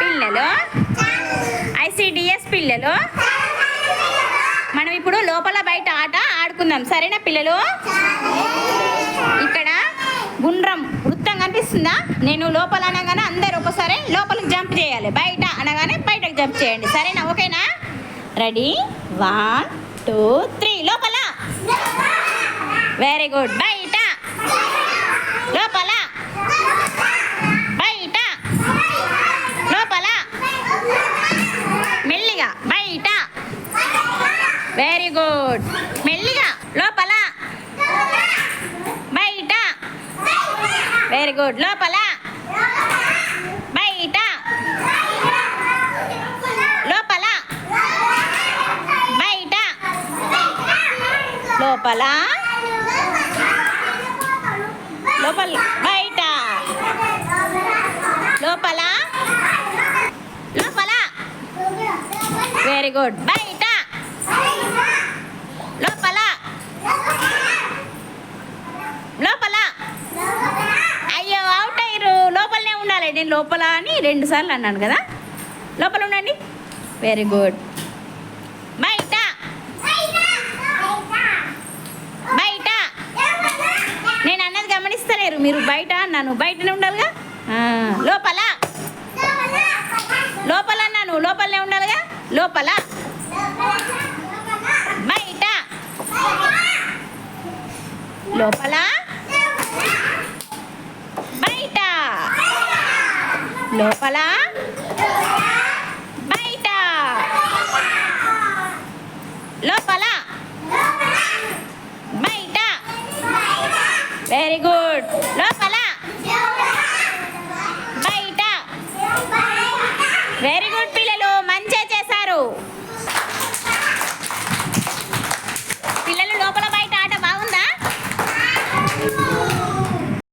పిల్లలు? ఐసిడిఎస్ పిల్లలు? మనం ఇప్పుడు లోపల బయట ఆట ఆడుకుందాం. సరేనా పిల్లలు? ఇక్కడ గుండ్రం వృత్తం కనిపిస్తుందా? నేను లోపల అనగానే అందరు ఒకసారి లోపలికి జంప్ చేయాలి. బయట అనగానే బయటకు జంప్ చేయండి. సరేనా? ఓకేనా? రెడీ వన్ టూ త్రీ లోపల. వెరీ గుడ్ బయట. లోపల బయట లోపల మెల్లిగా బయట వెరీ గుడ్ మెల్లిగా లోపల. బయట. వెరీ గుడ్ లోపల. బయట. లోపల. బయట. లోపల. లోపల. బయట. లోపల. లోపల. వెరీ గుడ్ బయట లోపల లోపల అయ్యో అవుట్ అయ్యారు లోపలనే నేను లోపల అని రెండు సార్లు అన్నాను కదా. లోపల ఉండండి. వెరీ గుడ్ బయట. బయట. నేను అన్నది గమనిస్తలేరు. మీరు బయట అన్నాను. బయటనే ఉండాలిగా? లోపల. లోపల అన్నాను. లోపలనే ఉండాలిగా? లోపల. బయట. లోపల బయట లోపల బయట. లోపల బయట. వెరీ గుడ్ లోపల బయట. Very good